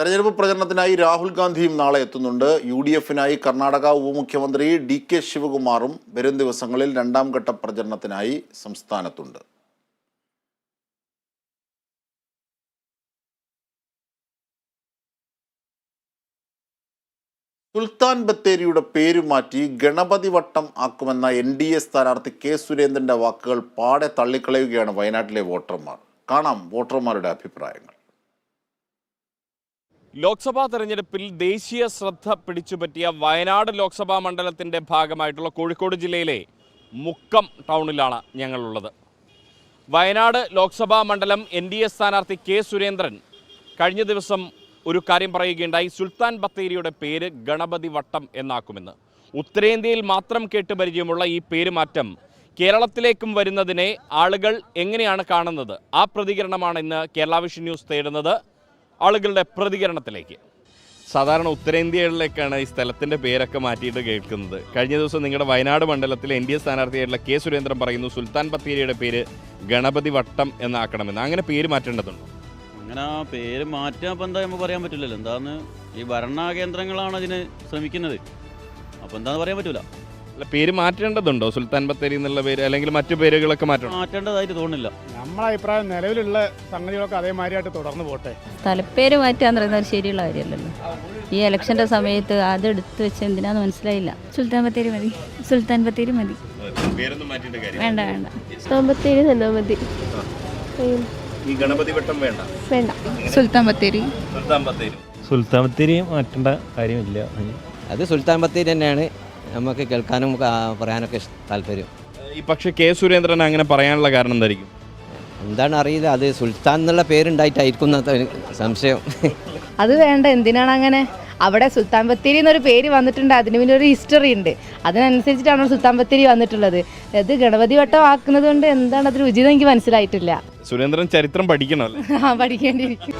തെരഞ്ഞെടുപ്പ് പ്രചരണത്തിനായി രാഹുൽ ഗാന്ധിയും നാളെ എത്തുന്നുണ്ട്. യു ഡി എഫിനായി കർണാടക ഉപമുഖ്യമന്ത്രി ഡി കെ ശിവകുമാറും വരും ദിവസങ്ങളിൽ രണ്ടാം ഘട്ട പ്രചരണത്തിനായി സംസ്ഥാനത്തുണ്ട്. സുൽത്താൻ ബത്തേരിയുടെ പേര് മാറ്റി ഗണപതി വട്ടം ആക്കുമെന്ന എൻ ഡി എ സ്ഥാനാർത്ഥി കെ സുരേന്ദ്രന്റെ വാക്കുകൾ പാടെ തള്ളിക്കളയുകയാണ് വയനാട്ടിലെ വോട്ടർമാർ. കാണാം വോട്ടർമാരുടെ അഭിപ്രായങ്ങൾ. ലോക്സഭാ തെരഞ്ഞെടുപ്പിൽ ദേശീയ ശ്രദ്ധ പിടിച്ചുപറ്റിയ വയനാട് ലോക്സഭാ മണ്ഡലത്തിന്റെ ഭാഗമായിട്ടുള്ള കോഴിക്കോട് ജില്ലയിലെ മുക്കം ടൗണിലാണ് ഞങ്ങളുള്ളത്. വയനാട് ലോക്സഭാ മണ്ഡലം എൻ ഡി എ സ്ഥാനാർത്ഥി കെ സുരേന്ദ്രൻ കഴിഞ്ഞ ദിവസം ഒരു കാര്യം പറയുകയുണ്ടായി. സുൽത്താൻ ബത്തേരിയുടെ പേര് ഗണപതി വട്ടം എന്നാക്കുമെന്ന്. ഉത്തരേന്ത്യയിൽ മാത്രം കേട്ട് പരിചയമുള്ള ഈ പേരുമാറ്റം കേരളത്തിലേക്കും വരുന്നതിനെ ആളുകൾ എങ്ങനെയാണ് കാണുന്നത്? ആ പ്രതികരണമാണ് ഇന്ന് കേരള വിഷൻ ന്യൂസ് തേടുന്നത്. ആളുകളുടെ പ്രതികരണത്തിലേക്ക്. സാധാരണ ഉത്തരേന്ത്യകളിലേക്കാണ് ഈ സ്ഥലത്തിന്റെ പേരൊക്കെ മാറ്റിയിട്ട് കേൾക്കുന്നത്. കഴിഞ്ഞ ദിവസം നിങ്ങളുടെ വയനാട് മണ്ഡലത്തിലെ എൻ ഡി എ സ്ഥാനാർത്ഥിയായിട്ടുള്ള കെ സുരേന്ദ്രൻ പറയുന്നു സുൽത്താൻ ബത്തേരിയുടെ പേര് ഗണപതി വട്ടം എന്നാക്കണമെന്ന്. അങ്ങനെ പേര് മാറ്റേണ്ടതുണ്ടോ? അങ്ങനെ ആ പേര് മാറ്റാൻ ഇപ്പം എന്താ നമുക്ക് പറയാൻ പറ്റില്ലല്ലോ. എന്താന്ന്? ഈ ഭരണ കേന്ദ്രങ്ങളാണ് അതിന് ശ്രമിക്കുന്നത്. അപ്പോൾ എന്താന്ന് പറയാൻ പറ്റില്ല അല്ല പേര് മാറ്റേണ്ടതുണ്ടോ? സുൽത്താൻ ബത്തേരി എന്നുള്ള പേര് അല്ലെങ്കിൽ മറ്റു പേരുകളൊക്കെ മാറ്റണം? മാറ്റേണ്ടതായിട്ട് തോന്നുന്നില്ല. നമ്മളെ അഭിപ്രായം നിലവിലുള്ള സംഗതികളൊക്കെ അതേമാതിരിയായിട്ട് തുടർന്ന് പോട്ടെ. സ്ഥലപ്പേര് മാറ്റാന്ന് പറയുന്നത് ഒരു ശരിയുള്ള കാര്യമല്ലല്ലോ. ഈ ഇലക്ഷന്റെ സമയത്ത് അത് എടുത്തു വെച്ച് എന്തിനാന്ന് മനസ്സിലായില്ല. സുൽത്താൻ ബത്തേരി മതി. സുൽത്താൻ ബത്തേരി മതി. വേണ്ട വേണ്ട. വേണ്ട ബത്തേരി തന്നെ മതി. ഈ ഗണപതി വട്ടം വേണ്ട? വേണ്ട. സുൽത്താൻ ബത്തേരി. സുൽത്താൻ ബത്തേരി. സുൽത്താൻ ബത്തേരി മാറ്റേണ്ട കാര്യമില്ല. അത് സുൽത്താൻ ബത്തേരി തന്നെയാണ്. നമുക്ക് കേൾക്കാനും പറയാനൊക്കെ താല്പര്യം. ഈ പക്ഷേ കെ സുരേന്ദ്രൻ അങ്ങനെ പറയാനുള്ള കാരണം എന്തായിരിക്കും? എന്താണ് അറിയില്ല. അത് സുൽത്താൻ എന്നുള്ള പേരുണ്ടായിട്ടായിരിക്കും സംശയം. അത് വേണ്ട. എന്തിനാണ് അങ്ങനെ? അവിടെ സുൽത്താൻ ബത്തേരി എന്നൊരു പേര് വന്നിട്ടുണ്ട്. അതിന് പിന്നെ ഒരു ഹിസ്റ്ററി ഉണ്ട്. അതിനനുസരിച്ചിട്ടാണ് സുൽത്താൻ ബത്തേരി വന്നിട്ടുള്ളത്. ഇത് ഗണപതി വട്ടം ആക്കുന്നത് കൊണ്ട് എന്താണ് അതിൽ ഉചിതം എനിക്ക് മനസ്സിലായിട്ടില്ല. സുരേന്ദ്രൻ ചരിത്രം പഠിക്കണം ആ പഠിക്കേണ്ടിയിരിക്കും